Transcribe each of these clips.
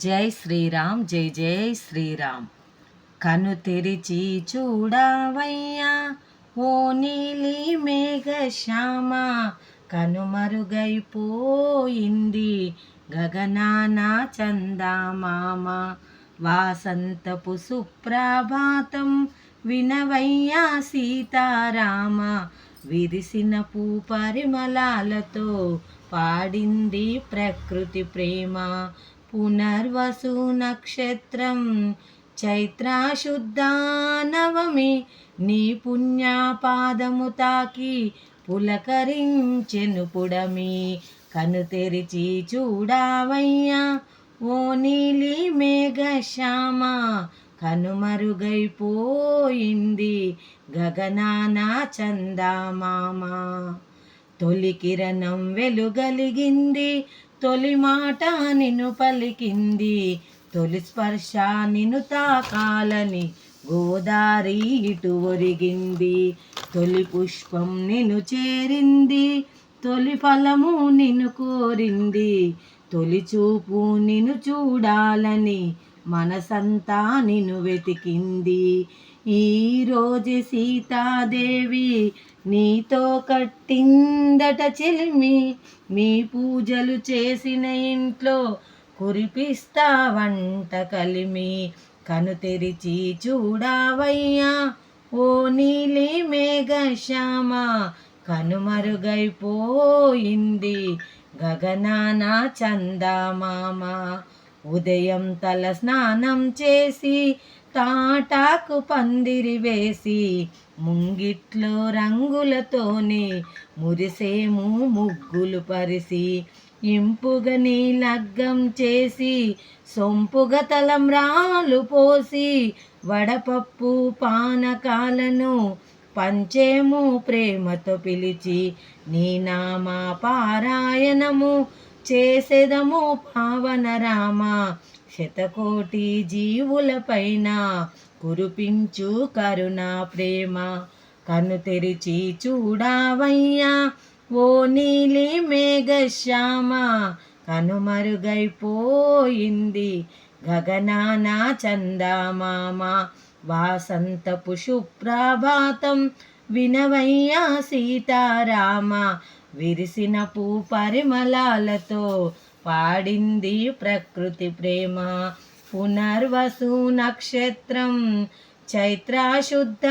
జై శ్రీరామ్ జై జై శ్రీరామ్. కను తెరిచి చూడవయ్యా ఓ నీలి మేఘ శ్యామ. కనుమరుగైపోయింది గగనాన చందామామ. వాసంతపు సుప్రభాతం వినవయ్యా సీతారామ. విరిసిన పూ పరిమళాలతో పాడింది ప్రకృతి ప్రేమ. పునర్వసు నక్షత్రం చైత్రాశుద్ధానవమి నీ పుణ్యపాదము తాకి పులకరించెను పుడమి కను తెరిచి చూడావయ్యా ఓ నీలి మేఘ శ్యామ కనుమరుగైపోయింది గగనాన చందామామ తొలి కిరణం వెలుగలిగింది తొలి మాట నిన్ను పలికింది. తొలి స్పర్శ నిన్ను తాకాలని గోదారి ఇటు ఒరిగింది. తొలి పుష్పం నిన్ను చేరింది. తొలి ఫలము నిన్ను కోరింది. తొలి చూపు నిన్ను చూడాలని మనసంతా నిన్ను వెతికింది. ఈరోజు సీతాదేవి నీతో కట్టిందట చెలిమి. మీ పూజలు చేసిన ఇంట్లో కురిపిస్తా వంట కలిమి. కను తెరిచి చూడావయ్యా ఓ నీలి మేఘశ్యామ. కనుమరుగైపోయింది కనుమరుగైపోయింది గగనాన చందమామ. ఉదయం తల స్నానం చేసి తాటాకు పందిరి వేసి ముంగిట్లో రంగులతోనే మురిసేము ముగ్గులు పరిసి ఇంపుగా లగ్గం చేసి సొంపుగా తలంరాలు పోసి వడపప్పు పానకాలను పంచేము ప్రేమతో పిలిచి నీ నామా పారాయణము చేసేదము పావన రామ. శతకోటి జీవులపైన కురిపించు కరుణా ప్రేమ. కన్ను తెరిచి చూడావయ్యా ఓ నీలి మేఘ శ్యామ కనుమరుగైపోయింది గగనాన చందమామ. వాసంతపు శుప్రభాతం వినవయ్యా సీతారామ. విరిసిన పూ పరిమళాలతో పాడింది ప్రకృతి ప్రేమ. పునర్వసు నక్షత్రం చైత్రాశుద్ధ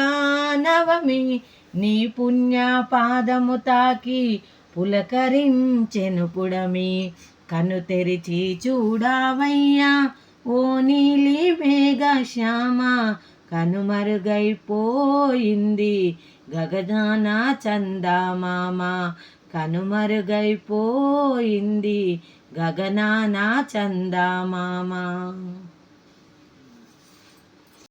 నవమి. నీ పుణ్య పాదము తాకి పులకరించెను పుడమి. కను తెరిచి చూడావయ్యా ఓ నీలి మేఘ శ్యామ. కనుమరుగైపోయింది గగదాన చందమామ. కనుమరుగైపోయింది. గగనానా చందమామ